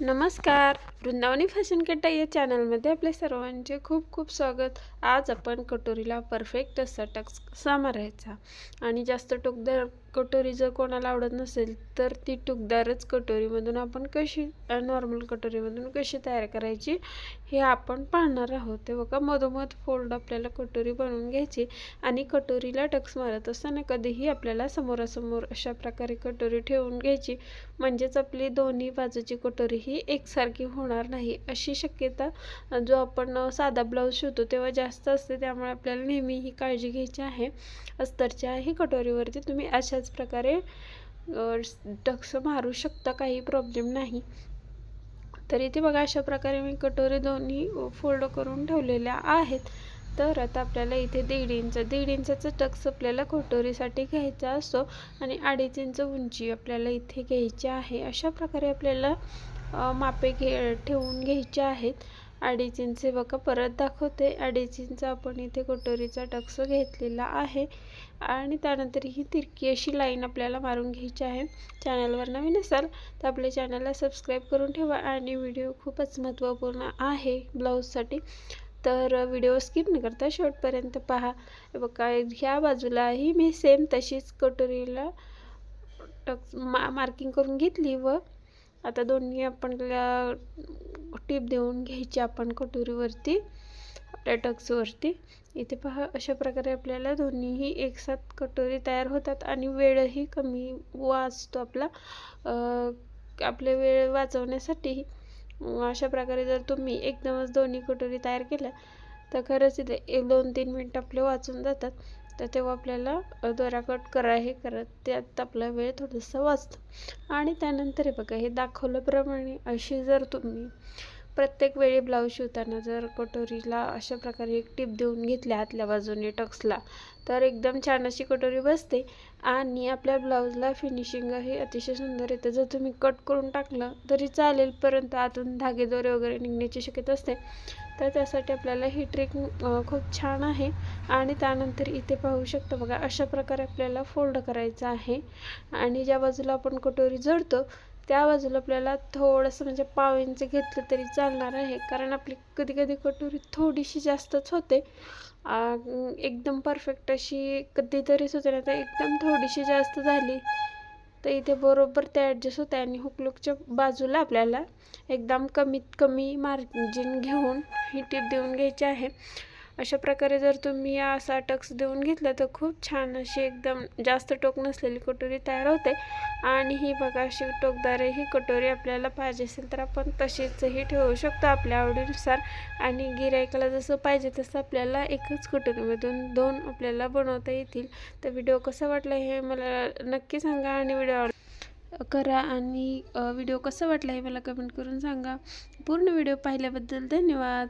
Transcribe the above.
नमस्कार. वृंदावनी फॅशन कट्टा या चॅनलमध्ये आपले सर्वांचे खूप खूप स्वागत. आज आपण कटोरीला परफेक्ट असा टक्स कसा मारायचा आणि जास्त टोकदार कटोरी जर कोणाला आवडत नसेल तर ती टुकदारच कटोरीमधून आपण कशी नॉर्मल कटोरीमधून कशी तयार करायची हे आपण पाहणार आहोत. तेव्हा का मधोमध फोल्ड आपल्याला कटोरी बनवून घ्यायची आणि कटोरीला टक्स मारत असताना कधीही आपल्याला समोरासमोर अशा प्रकारे कटोरी ठेवून घ्यायची. म्हणजेच आपली दोन्ही बाजूची कटोरी ही एकसारखी होणार नाही. अशी शक्यता जो आपण साधा ब्लाऊज शिवतो तेव्हा जास्त जास्त असते त्यामुळे आपल्याला नेहमी ही काळजी घ्यायची आहे. अस्तरच्या ही कटोरीवरती तुम्ही अशाच प्रकारे टक्स मारू शकता काही प्रॉब्लेम नाही. तर इथे बघा अशा प्रकारे मी कटोरी दोन्ही फोल्ड करून ठेवलेल्या आहेत. तर आता आपल्याला इथे दीड इंच दीड इंचाचा टक्स आपल्याला कटोरीसाठी घ्यायचा असतो आणि अडीच इंच उंची आपल्याला इथे घ्यायची आहे. अशा प्रकारे आपल्याला मापे घे ठेवून घ्यायचे आहेत. अडीच इंच बघा परत दाखवते. अडीच इंच आपण इथे कटोरीचा टक्स घेतलेला आहे. आणि त्यानंतर ही तिरकी अशी लाईन आपल्याला मारून घ्यायची आहे. चॅनलवर नवीन असाल तर आपल्या चॅनलला सबस्क्राईब करून ठेवा. आणि व्हिडिओ खूपच महत्त्वपूर्ण आहे ब्लाऊजसाठी. तर व्हिडिओ स्किप न करता शेवटपर्यंत पहा. बघा ह्या बाजूलाही मी सेम तशीच कटोरीला टक्स मा मार्किंग करून घेतली व आता दोन्ही आपण टीप देऊन घ्यायची आपण कटोरीवरती आपल्या टक्सवरती. इथे पहा अशा प्रकारे आपल्याला दोन्हीही एकसाथ कटोरी तयार होतात आणि वेळही कमी वाचतो आपला. आपले वेळ वाचवण्यासाठी अशा प्रकारे जर तुम्ही एकदमच दोन्ही कटोरी तयार केल्या तर खरंच इथे एक दोन तीन मिनटं आपले वाचून जातात. तर तेव्हा आपल्याला दोरा कट करा हे करत त्यात आपला वेळ थोडासा वाचतो. आणि त्यानंतर हे बघा हे दाखवल्याप्रमाणे अशी जर तुम्ही प्रत्येक वेळी ब्लाऊज शिवताना जर कटोरीला अशा प्रकारे एक टीप देऊन घेतल्या आतल्या बाजूने टक्सला तर एकदम छान अशी कटोरी बसते. आणि आपल्या ब्लाऊजला फिनिशिंग हे अतिशय सुंदर येते. जर तुम्ही कट करून टाकलं तरी चालेल परंतु आतून धागेदोरे वगैरे निघण्याची शक्यता असते. तर त्यासाठी आपल्याला ही ट्रिक खूप छान आहे. आणि त्यानंतर इथे पाहू शकतो बघा अशा प्रकारे आपल्याला फोल्ड करायचं आहे. आणि ज्या बाजूला आपण कटोरी जडतो त्या बाजूला आपल्याला थोडंसं म्हणजे पाव इंच घेतलं तरी चालणार आहे. कारण आपली कधी कधी कटोरी थोडीशी जास्तच होते. एकदम परफेक्ट अशी कधीतरीच होते ना तर एकदम थोडीशी जास्त झाली. तर इथे बरोबर ते ॲडजस्ट होते आणि हुकलुकच्या बाजूला आपल्याला एकदम कमीत कमी मार्जिन घेऊन ही टीप देऊन घ्यायची आहे. अशा प्रकारे जर तुम्ही असा टक्स देऊन घेतलं तर खूप छान अशी एकदम जास्त टोक नसलेली कटोरी तयार होते. आणि ही बघा अशी टोकदार ही कटोरी आपल्याला पाहिजे असेल तर आपण तशीचही ठेवू शकतो आपल्या आवडीनुसार. आणि गिरायकाला जसं पाहिजे तसं आपल्याला एकच कटोरीमधून दोन आपल्याला बनवता येतील. तर व्हिडिओ कसा वाटला हे मला नक्की सांगा आणि व्हिडिओ करा आणि व्हिडिओ कसा वाटला हे मला कमेंट करून सांगा. पूर्ण व्हिडिओ पाहिल्याबद्दल धन्यवाद.